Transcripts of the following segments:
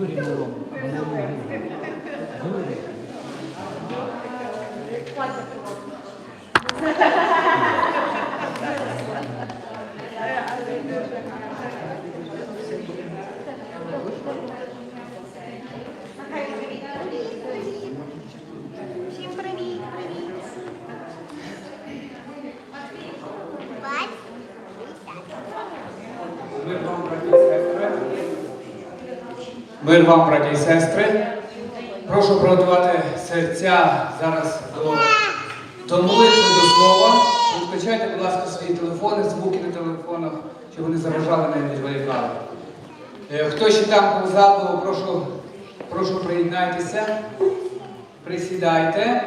Юрій Мирон. Мир вам, браті і сестри. Прошу приготувати серця зараз до, молитви, до слова. Відключайте, будь ласка, свої телефони, звуки на телефонах, щоб вони заважали не відволікали. Хто ще там позаду, прошу, прошу приєднайтеся, присідайте.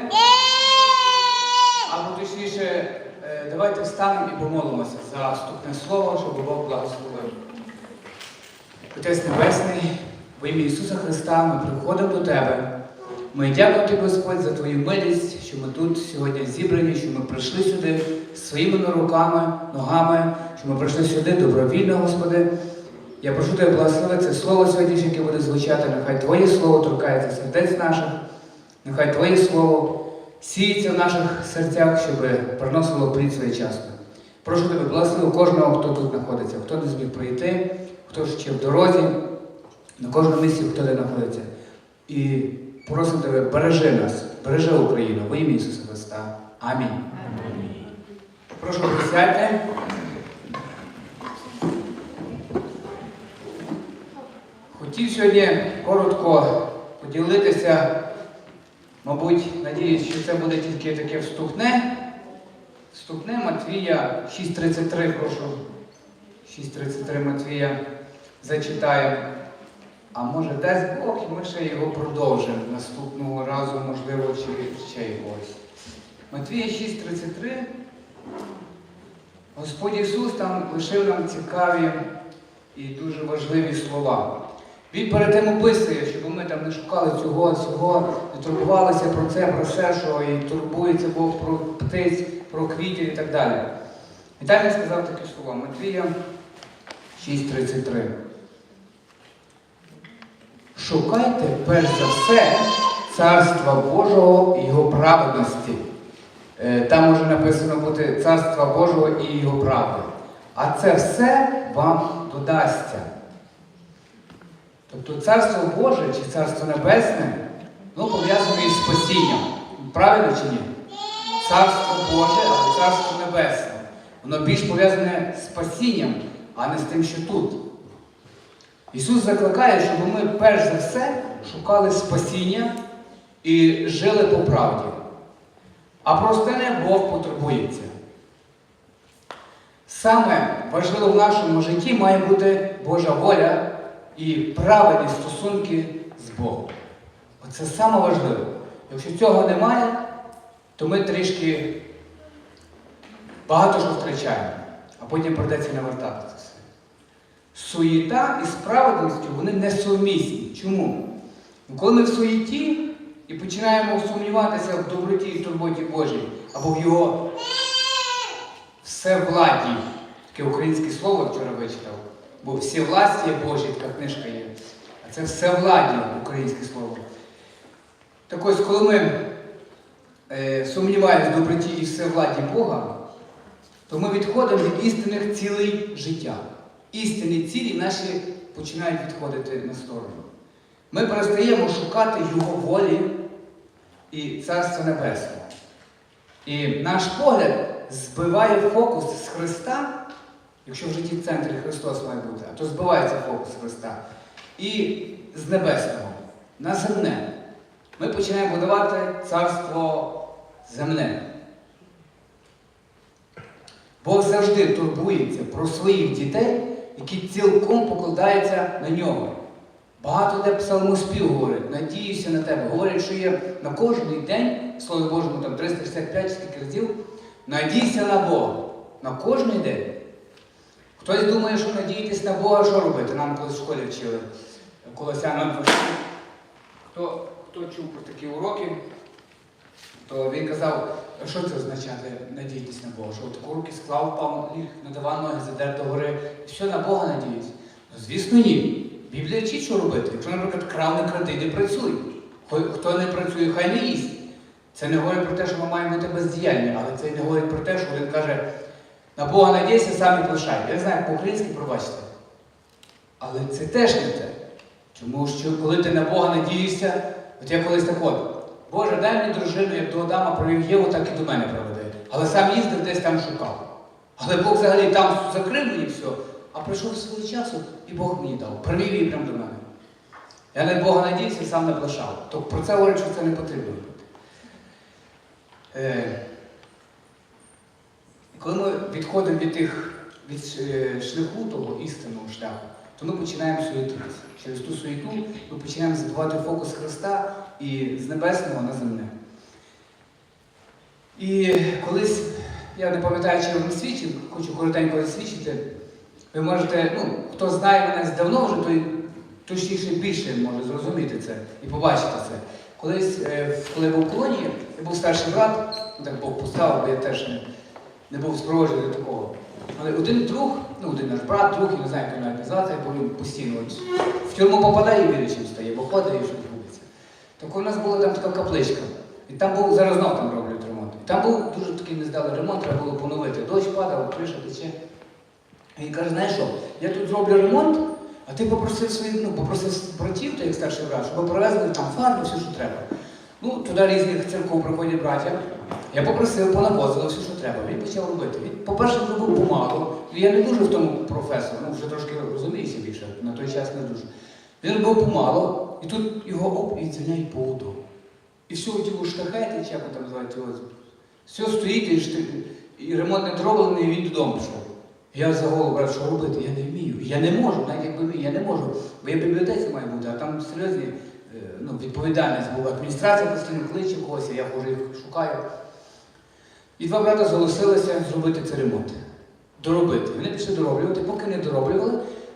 Або точніше, е, давайте встанемо і помолимося за вступне слово, щоб Бог благословив. Отець Небесний, во ім'я Ісуса Христа, ми приходимо до Тебе. Ми дякуємо Господь, за Твою милість, що ми тут сьогодні зібрані, що ми прийшли сюди своїми руками, ногами, що ми прийшли сюди добровільно, Господи. Я прошу Тебе благослови це слово сьогоднішнє, яке буде звучати. Нехай Твоє слово торкається сердець наших, нехай Твоє слово сіється в наших серцях, щоб приносило плід своєчасно. Прошу тебе, благослови кожного, хто тут знаходиться, хто не зміг прийти, хто ще в дорозі, на кожному місці, хто де знаходиться. І просимо тебе, бережи нас, бережи Україну, во ім'я Ісуса Христа. Амінь. Прошу присядьте. Хотів сьогодні коротко поділитися, мабуть, надіюсь, що це буде тільки таке вступне. Вступне Матвія 6.33, прошу. 6.33 Матвія зачитаємо. А може дасть Бог, і ми ще його продовжимо наступного разу, можливо, чи ще якогось. Матвія 6.33. Господь Ісус там лишив нам цікаві і дуже важливі слова. Він перед тим описує, щоб ми там не шукали цього, цього, не турбувалися про це, про все, що і турбується Бог про птиць, про квітів і так далі. І далі сказав такі слова. Матвія 6.33. Шукайте перш за все царства Божого і Його праведності. Е, Там може написано бути царства Божого і Його правди. А це все вам додасться. Тобто царство Боже чи царство Небесне, ну, пов'язане із спасінням. Правильно чи ні? Царство Боже або царство Небесне. Воно більш пов'язане з спасінням, а не з тим, що тут. Ісус закликає, щоб ми перш за все шукали спасіння і жили по правді. А про остальне Бог потребується. Саме важливо в нашому житті має бути Божа воля і правильні стосунки з Богом. Оце саме важливе. Якщо цього немає, то ми трішки багато що втрачаємо, а потім придеться навертати це все. Суєта і справедливістю вони несумісні. Чому? Ну, Коли ми в суєті і починаємо сумніватися в доброті і турботі Божій або в його всевладі, таке українське слово вчора вичитав, бо є Божі, така книжка є. А це всевладі українське слово. Так ось, коли ми е, сумніваємося в доброті і всевладі Бога, то ми відходимо від істинних цілей життя. Істинні цілі наші починають відходити на сторону. Ми перестаємо шукати Його волі і Царства Небесного. І наш погляд збиває фокус з Христа, якщо в житті в центрі Христос має бути, то збивається фокус з Христа. І з небесного на земне. Ми починаємо будувати царство земне. Бог завжди турбується про своїх дітей, які цілком покладаються на нього. Багато де псалмоспів говорить, надіюся на тебе. Говорять, що є на кожний день, в Слові Божому, там 365 скільки разів, надійся на Бога. На кожний день. Хтось думає, що надіятись на Бога, що робити? Нам колись в школі вчили Колосянам Хто, хто чув про такі уроки, то він казав, що це означає надіятись на Бога? Що таку руки склав, ліг на диван, ноги задер до гори, і все на Бога надіюсь. Ну, звісно, ні. Біблія вчить, що робити. Якщо, наприклад, крав не кради, не працюй. Хто не працює, хай не їсть. Це не говорить про те, що ми маємо бути бездіяльні, але це не говорить про те, що він каже, на Бога надійся, сам і плашай. Я не знаю, по-українськи пробачте. Але це теж не те. Тому що коли ти на Бога надієшся, от я колись так от, Боже, дай мені дружину, як до Адама провів Єву, так і до мене проведе. Але сам їздив десь там шукав. Але Бог взагалі там закрив мені все, а прийшов свого часу, і Бог мені дав. Привів її прямо до мене. Я на Бога надіявся, сам не плашав. Тобто про це говорить, що це не потрібно робити. Е, коли ми відходимо від тих від е, шляху того істинного шляху, то ми починаємо суетитися. Через ту суету ми починаємо забувати фокус Христа і з небесного на земне. І колись, я не пам'ятаю, чи я вам свідчив, хочу коротенько засвідчити. Ви можете, ну, хто знає мене давно вже, той точніше більше може зрозуміти це і побачити це. Колись, е, коли я був в колонії, я був старший брат, так Бог поставив, бо я теж не, не був супроводжений до такого. Але один друг, ну один наш брат, друг, я не знаю, як його навіть назвати, бо він постійно в тюрму попадає і вірячим стає, бо ходить і. Так у нас була там така капличка. І там був, зараз знов там роблять ремонт. І там був дуже такий нездалий ремонт, треба було поновити. Дощ падав, криша тече. І він каже, знаєш що, я тут зроблю ремонт, а ти попросив своїх, ну, попросив братів, ти як старший брат, щоб привезли там фарби, все, що треба. Ну, туди різних церков приходять браття. Я попросив, понавозили все, що треба. Він почав робити. Він, по-перше, зробив помалу. Я не дуже в тому професор, ну вже трошки розуміюся більше, на той час не дуже. Він робив помалу, і тут його оп, і звільняють по. І все, ті штахети, чи як там називають його, все стоїть, і, шти- і ремонт не зроблений, і він додому пішов. Я за голову брав, що робити? Я не вмію. Я не можу, навіть якби вмію, я не можу. Бо я в бібліотеці маю бути, а там серйозні е, ну, відповідальність була. Адміністрація постійно кличе когось, я хожу їх шукаю. І два брата зголосилися зробити цей ремонт. Доробити. Вони пішли дороблювати, поки не дороблювали.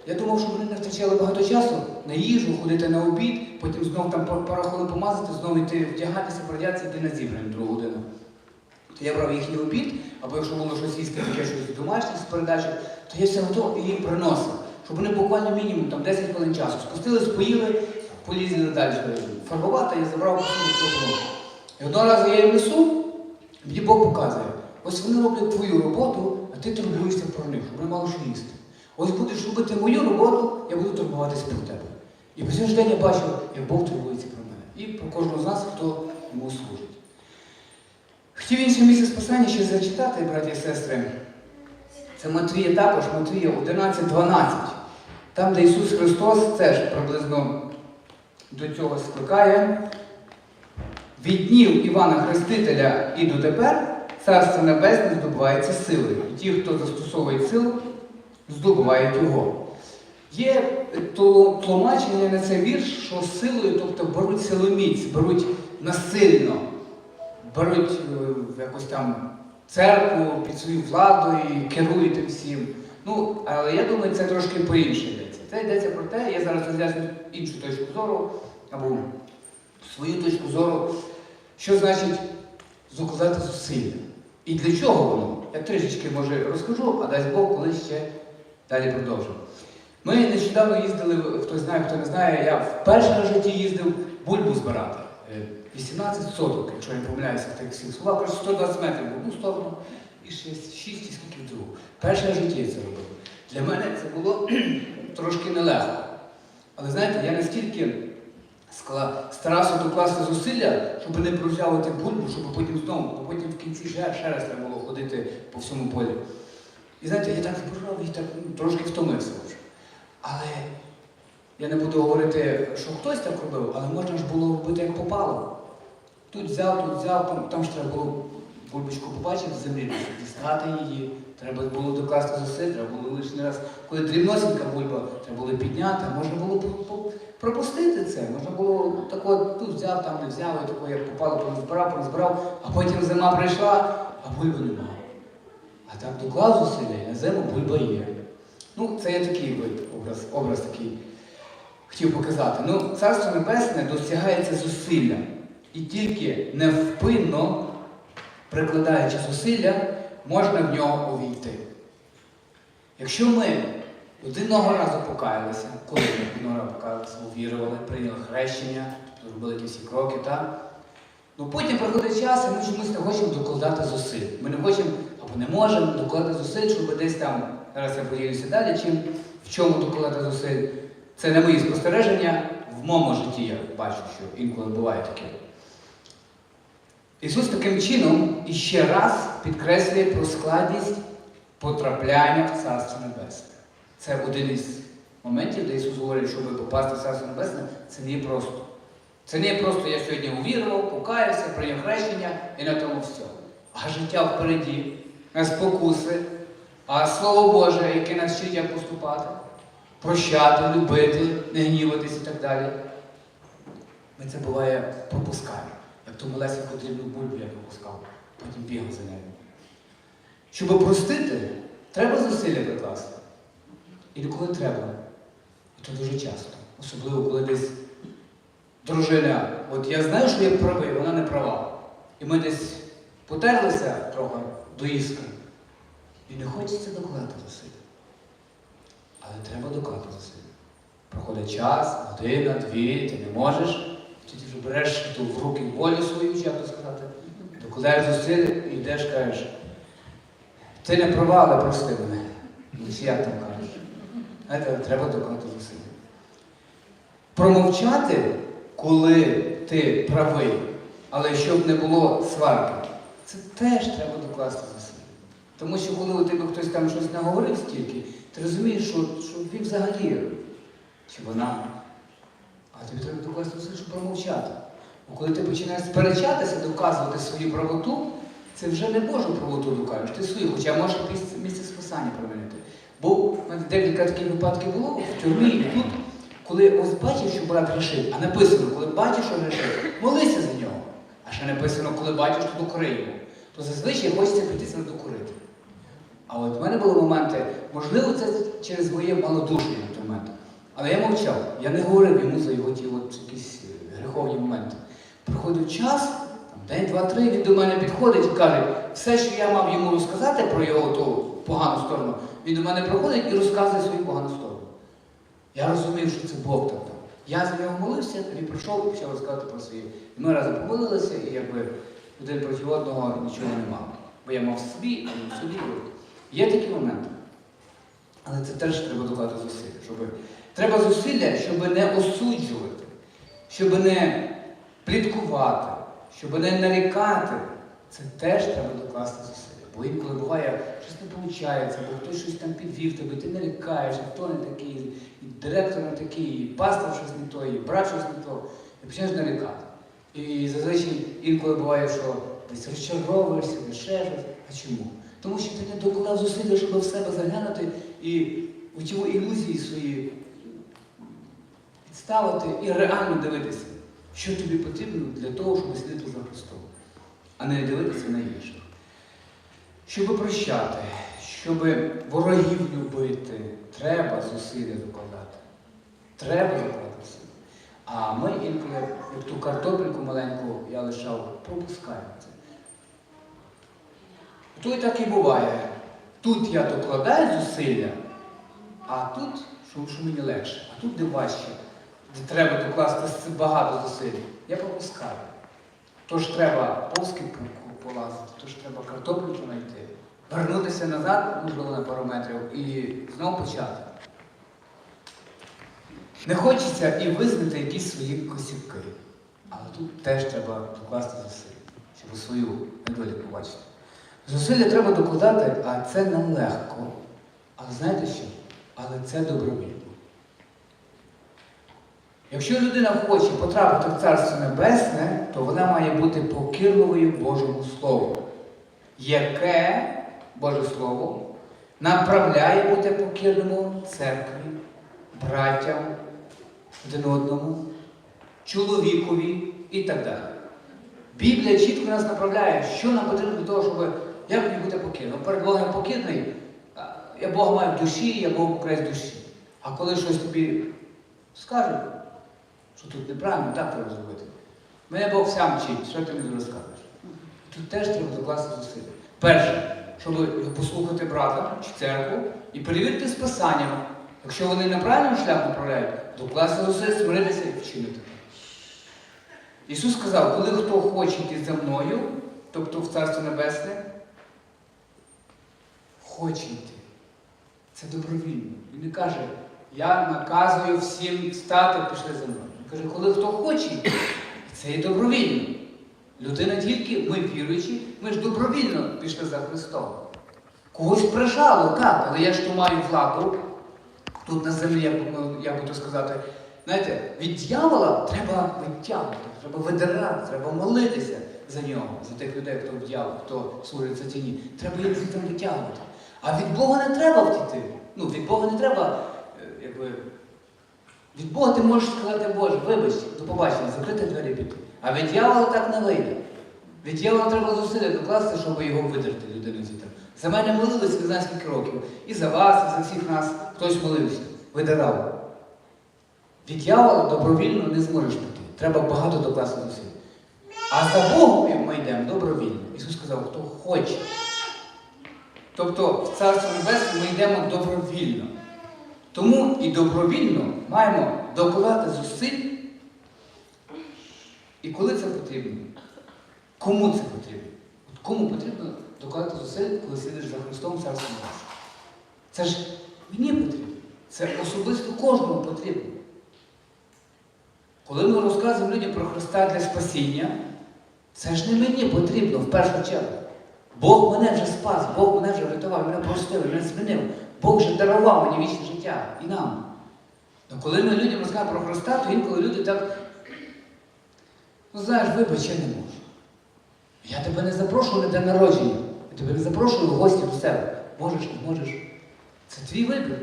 Я думав, що вони не втрачали багато часу на їжу, ходити на обід, потім знов там пар- пару хвилин помазати, знову йти вдягатися, передятися, йти на зібрання другу годину. То я брав їхній обід, або якщо було щось їсти, таке щось домашнє з передачі, то я все готов і їм приносив. Щоб вони буквально мінімум там 10 хвилин часу спустились, поїли, полізли далі. Фарбувати, я забрав посуду. І одного разу я їм несу, мені Бог показує, ось вони роблять твою роботу, а ти турбуєшся про них, щоб вони мали що їсти. Ось будеш робити мою роботу, я буду турбуватися про тебе. І по сьогодні день я бачу, як Бог турбується про мене. І про кожного з нас, хто йому служить. Хотів інше місце спасання ще зачитати, браті і сестри. Це Матвія також, Матвія 11.12. Там, де Ісус Христос теж приблизно до цього скликає. Від днів Івана Хрестителя і дотепер Царство Небесне здобувається силою. І ті, хто застосовує силу, здобувають його. Є тлумачення на цей вірш, що силою, тобто беруть силоміць, беруть насильно, беруть е, якось там церкву під свою владу і керують всім. Ну, але я думаю, це трошки по-інше йдеться. Це йдеться про те, я зараз роз'ясню іншу точку зору, або свою точку зору, що значить зукладати зусилля. І для чого воно? Я трішечки може розкажу, а дасть Бог колись ще далі продовжу. Ми нещодавно їздили, хто знає, хто не знає, я вперше в житті їздив бульбу збирати. Е, 18 соток, якщо я не помиляюся в тих словах, коротше 120 метрів в одну сторону і 6, 6 і скільки в другу. Перше в житті я це робив. Для мене це було трошки нелегко. Але знаєте, я настільки старався докласти зусилля, щоб не прожавити бульбу, щоб потім знову, бо потім в кінці ще, ще раз треба було ходити по всьому полі. І знаєте, я так збирав і так ну, трошки втомився вже. Але я не буду говорити, що хтось так робив, але можна ж було робити як попало. Тут взяв, тут взяв, там, там ж треба було бульбочку побачити з землі, дістати її, треба було докласти зусиль, треба було лишній раз, коли дрібносінька бульба, треба було підняти, можна було пропустити це. Можна було тако, тут взяв, там не взяв, і тако як попало, поназбирав, поназбирав, а потім зима прийшла, а бульби немає. А так доклав зусилля, і на зиму бульба є. Ну, це є такий вид, образ, образ такий хотів показати. Ну, Царство Небесне досягається зусиллям. І тільки невпинно, прикладаючи зусилля, можна в нього увійти. Якщо ми Одного разу покаялися, коли ми одного разу покаялися, увірували, прийняли хрещення, робили ті всі кроки, так? Ну потім проходить час, і ми чомусь не хочемо докладати зусиль. Ми не хочемо або не можемо докладати зусиль, щоб десь там, зараз я поділюся далі, чим в чому докладати зусиль. Це не мої спостереження, в моєму житті я бачу, що інколи буває таке. Ісус таким чином іще раз підкреслює про складність потрапляння в Царство Небесне. Це один із моментів, де Ісус говорить, щоб попасти в Царство Небесне, це не є просто. Це не просто я сьогодні увірував, покаявся, прийняв хрещення і на тому все. А життя впереді, а спокуси, а Слово Боже, яке нас вчить як поступати, прощати, любити, не гніватись і так далі. Ми це буває пропускаємо. Як то Лесі потрібну бульбу я пропускав, потім бігав за нею. Щоб простити, треба зусилля прикласти. І коли треба. І то дуже часто. Особливо, коли десь дружина, от я знаю, що я правий, вона не права. І ми десь потерлися трохи до іскри. І не хочеться докладати зусиль. Але треба докладати зусиль. Проходить час, година, дві, ти не можеш. Тоді вже береш ту в руки волю свою, як то сказати, докладаєш зусиль і йдеш, кажеш, ти не права, але прости мене. Ось як там кажеш. Знаєте, треба докладати зусиль. Промовчати, коли ти правий, але щоб не було сварки, теж треба докласти зусиль. Тому що коли у тебе хтось там щось не говорив стільки, ти розумієш, що, що він взагалі, чи вона, а тобі треба докласти зусиль, щоб промовчати. Бо коли ти починаєш сперечатися, доказувати свою правоту, це вже не Божу правоту докажеш, ти свою, хоча можеш місце, спасання провинити. Бо в мене декілька таких випадків було в тюрмі і тут, коли ось бачив, що брат грішив, а написано, коли бачиш, що грішив, молися за нього. А ще написано, коли бачиш, то докори його. То зазвичай хочеться прийти не докорити. А от в мене були моменти, можливо, це через моє малодушні на той момент. Але я мовчав, я не говорив йому за його ті от якісь е, гріховні моменти. Проходив час, день, два-три, він до мене підходить і каже, все, що я мав йому розказати про його ту погану сторону, він до мене приходить і розказує свою погану сторону. Я розумів, що це Бог так. Я за нього молився, він прийшов і почав розказувати про свої. І ми разом помолилися, і якби один проти одного нічого не мав. Бо я мав собі, а в собі. Є такі моменти. Але це теж треба докладати зусилля. Щоб... Треба зусилля, щоб не осуджувати, щоб не пліткувати, щоб не нарікати. Це теж треба докласти зусилля. Бо інколи буває, щось не виходить, бо хтось щось там підвів тебе, ти нарікаєш, хто не такий, і директор не такий, і пастор щось не то, і брат щось не то, і почнеш нарікати. І зазвичай інколи буває, що десь розчаровуєшся, десь ще щось. А чому? Тому що ти не доклав зусилля, щоб в себе заглянути і у ті ілюзії свої підставити і реально дивитися, що тобі потрібно для того, щоб слідити за Христом, а не дивитися на інших. Щоб прощати, щоб ворогів любити, треба зусилля докладати. Треба докладати. А ми інколи, як ту картопельку маленьку я лишав, пропускаємо це. То і так і буває. Тут я докладаю зусилля, а тут, що, що мені легше, а тут де важче, де треба докласти багато зусиль, я пропускаю. Тож треба повськи полазити, тож треба картоплю знайти, вернутися назад, можливо, на пару метрів, і знову почати. Не хочеться і визнати якісь свої косівки. Але тут теж треба докласти зусиль, щоб свою недоліку побачити. Зусилля треба докладати, а це нелегко. Але знаєте що? Але це добровільно. Якщо людина хоче потрапити в Царство Небесне, то вона має бути покірливою Божому Слову, яке Боже Слово направляє бути покірним церкві, браттям, один одному, чоловікові і так далі. Біблія чітко нас направляє, що нам потрібно для того, щоб як мені бути покірним. Перед Богом покірний, я Бога маю в душі, я Бога край душі. А коли щось тобі скажуть, що тут неправильно, так треба зробити. Мене Бог сам вчить, що ти мені розкажеш. Тут теж треба докласти зусилля. Перше, щоб послухати брата чи церкву і перевірити з писанням, Якщо вони неправильним шлях направляють, докласти зусиль, смиритися і вчинити. Ісус сказав, коли хто хоче йти за мною, тобто в Царство Небесне, хоче йти. Це добровільно. Він не каже, я наказую всім стати, пішли за мною. Він каже, коли хто хоче, це є добровільно. Людина тільки, ми віруючі, ми ж добровільно пішли за Христом. Когось прижало, так, але я ж то маю владу тут на землі, як, би то сказати. Знаєте, від дьявола треба витягувати, треба видирати, треба молитися за нього, за тих людей, хто в дьявол, хто служить сатані. Треба їх звідти витягувати. А від Бога не треба втіти. Ну, від Бога не треба, е, якби. Від Бога ти можеш сказати, Боже, вибач, до побачення, закрити двері піти. А від дьявола так не вийде. Від дьявола треба зусилля докласти, щоб його видерти людину звідти. За мене молились знаю скільки років. І за вас, і за всіх нас хтось молився, видирав. Від дьявола добровільно не зможеш піти. Треба багато докласти зусиль. А за Богом ми йдемо добровільно. Ісус сказав, хто хоче. Тобто в Царство Небесне ми йдемо добровільно. Тому і добровільно маємо докладати зусиль. І коли це потрібно? Кому це потрібно? От кому потрібно докладати зусиль, коли сидиш за Христом в Царстві Небесному? Це ж мені потрібно. Це особисто кожному потрібно. Коли ми розказуємо людям про Христа для спасіння, це ж не мені потрібно в першу чергу. Бог мене вже спас, Бог мене вже врятував, мене простив, мене змінив. Бог вже дарував мені вічне життя і нам. Ну коли ми людям розказуємо про Христа, то інколи люди так, ну знаєш, вибач, я не можу. Я тебе не запрошую на день народження. Я тебе не запрошую в гості до себе. Можеш, не можеш. Це твій вибір.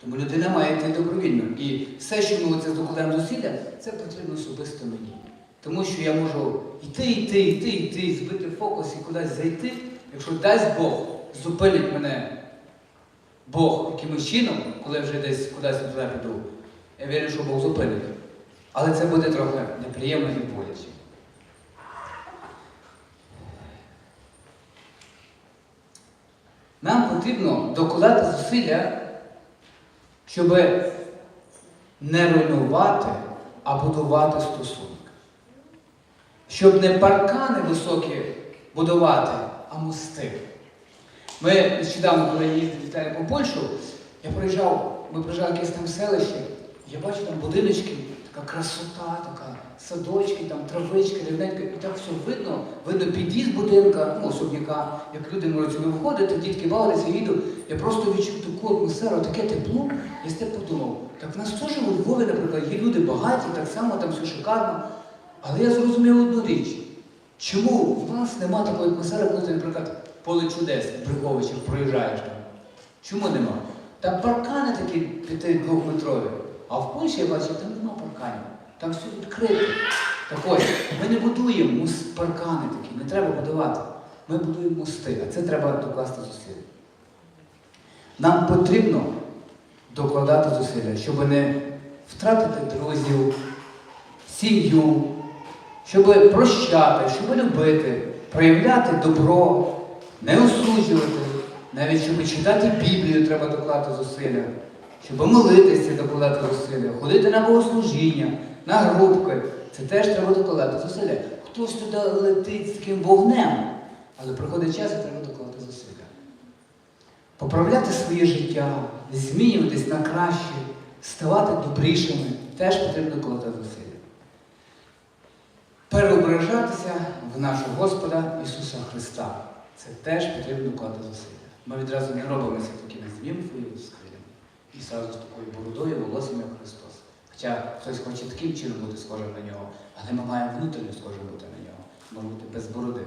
Тому людина має йти добровільно. І все, що ми оце докладаємо зусилля, це потрібно особисто мені. Тому що я можу йти, йти, йти, йти, збити фокус і кудись зайти. Якщо дасть Бог, зупинить мене Бог якимось чином, коли вже десь кудись туди піду, я вірю, що Бог зупинить. Але це буде трохи неприємно і боляче. Нам потрібно докладати зусилля, щоб не руйнувати, а будувати стосунки. Щоб не паркани високі будувати, а мости. Ми нещодавно, коли їздили по Польщу, я проїжджав, ми проїжджали якесь там селище, я бачу там будиночки, така красота, така садочки, там травички, рівненько, і так все видно, видно під'їзд будинка, ну, особняка, як люди можуть сюди виходити, дітки бавилися, я їду. Я просто відчув таку атмосферу, таке тепло, я з тим подумав, так в нас теж у Львові, наприклад, є люди багаті, так само там все шикарно. Але я зрозумів одну річ. Чому в нас нема такої атмосфери, коли ти, наприклад, поле чудес в проїжджаєш там? Чому нема? Там паркани такі п'яти двохметрові. А в Польщі я бачив, там нема парканів. Там все відкрито. Так ось, ми не будуємо паркани такі, не треба будувати. Ми будуємо мости, а це треба докласти зусилля. Нам потрібно докладати зусилля, щоб не втратити друзів, сім'ю, щоб прощати, щоб любити, проявляти добро, не осуджувати, навіть щоб читати Біблію, треба докладати зусилля, щоб молитися, докладати зусилля, ходити на богослужіння, на групки. Це теж треба докладати зусилля. Хтось туди летить з таким вогнем, але приходить час і треба докладати зусилля. Поправляти своє життя, змінюватись на краще, ставати добрішими, теж потрібно докладати зусилля переображатися в нашого Господа Ісуса Христа. Це теж потрібно вкладати зусилля. Ми відразу не робимося змінкою з хвилями. І зразу з такою бородою, волоссям, як Христос. Хоча хтось хоче таким чином бути схожим на нього, але ми маємо внутрішньо схожим бути на нього. Може бути без бороди.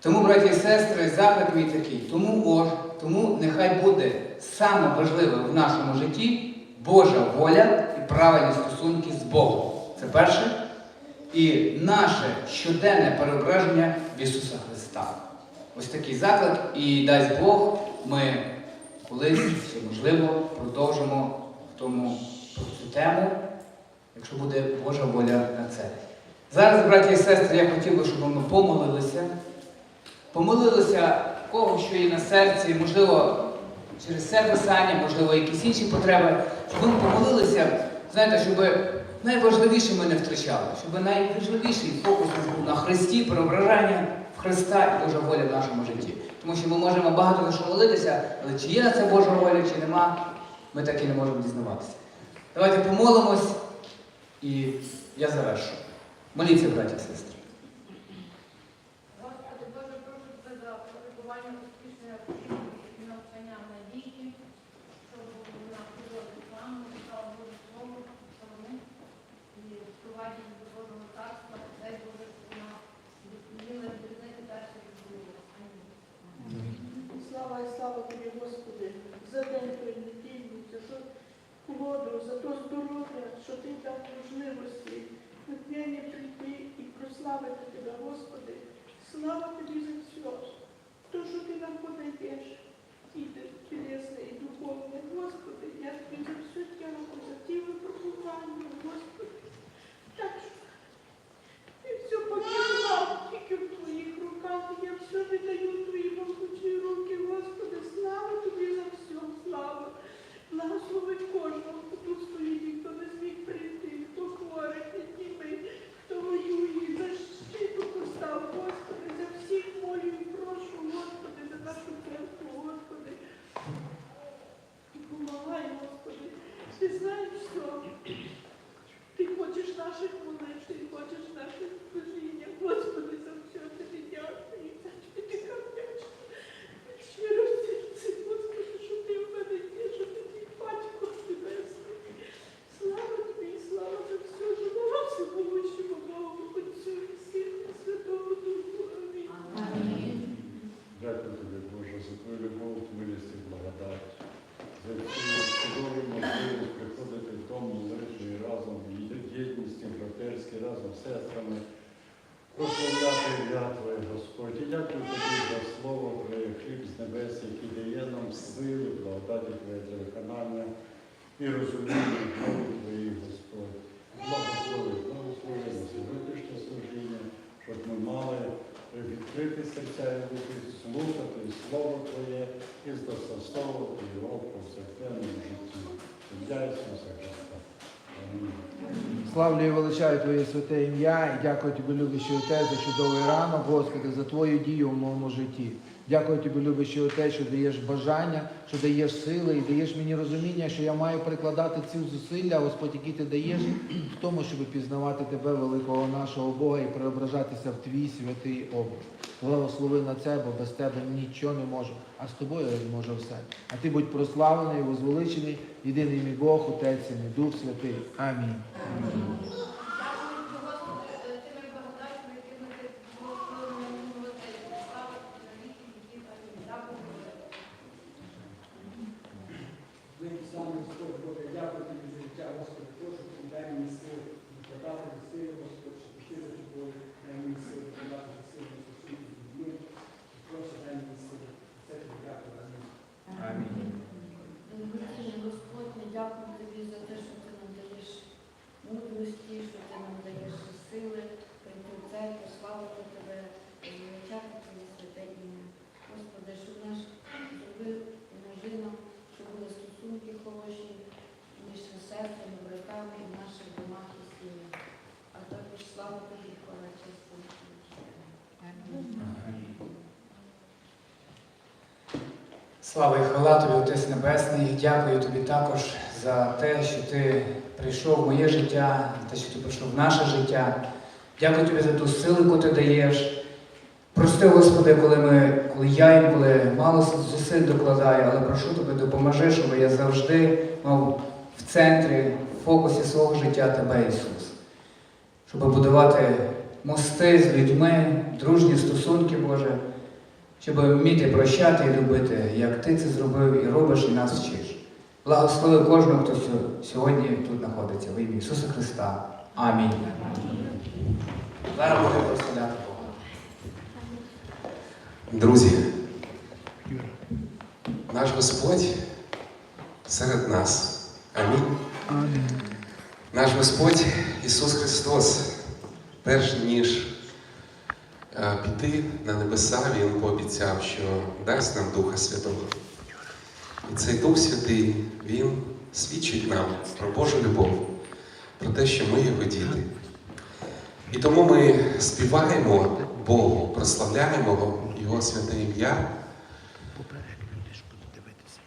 Тому, браті і сестри, заклик мій такий. Тому, о, тому нехай буде саме важливе в нашому житті Божа воля і правильні стосунки з Богом. Це перше і наше щоденне переображення в Ісуса Христа. Ось такий заклик, і дасть Бог, ми колись, ще можливо, продовжимо тому цю тему, якщо буде Божа воля на це. Зараз, браті і сестри, я хотів би, щоб ми помолилися. Помолилися кого, що є на серці, можливо, через це писання, можливо, якісь інші потреби, щоб ми помолилися, знаєте, щоб найважливіше ми не втрачали, щоб найважливіший фокус був на Христі, преображення в Христа і Божа воля в нашому житті. Тому що ми можемо багато на що молитися, але чи є це Божа воля, чи нема, ми так і не можемо дізнаватися. Давайте помолимось, і я завершу. Моліться, браті і сестри. Слово Твоє і застосовувати його повсякденному житті. Ім'я Ісуса Христа. Славлю і величаю Твоє святе ім'я і дякую Тобі, любящий Отець, за чудовий ранок, Господи, за Твою дію в моєму житті. Дякую Тобі, любящий Отець, що даєш бажання, що даєш сили і даєш мені розуміння, що я маю прикладати ці зусилля, Господь, які ти даєш, в тому, щоб пізнавати Тебе, великого нашого Бога, і преображатися в Твій святий образ. Благослови на це, бо без Тебе нічого не можу, а з тобою я зможу все. А ти будь прославлений, возвеличений, єдиний мій Бог, Отець, і Дух Святий. Амінь. Дякую тобі, Господи, тими благодатями, якими ти благословив мене молитися. Слава тобі на віки віків. Амінь. Дякую. Ви саме Господь Боже, дякую тобі за життя, Господи, прошу дай мені сили, подати сили, Господи, щоб піти за тобою, дай мені сили, подати сили, щоб з людьми, прошу дай мені сили. Це тобі дякую. Амінь. Дорогоцінний Господь, ми дякуємо тобі за те, що ти нам даєш мудрості, що ти нам даєш сили прийти в церкву, славити тебе, величати твоє святе ім'я. Господи, щоб наш зробив поможи нам, щоб були стосунки хороші між сестрами, братами і в наших домах і сім'ях. А також слава тобі, хвала честь. Амінь. Слава і хвала тобі, Отець Небесний. Дякую тобі також за те, що ти прийшов в моє життя, за те, що ти прийшов в наше життя. Дякую тобі за ту силу, яку ти даєш. Прости, Господи, коли ми, коли я інколи мало зусиль докладаю, але прошу тебе, допоможи, щоб я завжди мав в центрі, в фокусі свого життя тебе, Ісус. Щоб будувати мости з людьми, дружні стосунки, Боже щоб вміти прощати і любити, як ти це зробив і робиш, і нас вчиш. Благослови кожного, хто сьогодні тут знаходиться. В ім'я Ісуса Христа. Амінь. Зараз буде прославляти Бога. Друзі, наш Господь серед нас. Амінь. Амінь. Наш Господь Ісус Христос, перш ніж піти на небеса, Він пообіцяв, що дасть нам Духа Святого. І цей Дух Святий, Він свідчить нам про Божу любов, про те, що ми його діти. І тому ми співаємо Богу, прославляємо Його святе ім'я,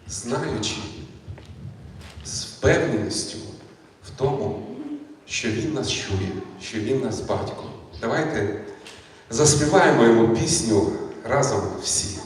знаючи з впевненістю в тому, що Він нас чує, що Він нас батько. Давайте заспіваємо йому пісню разом всі.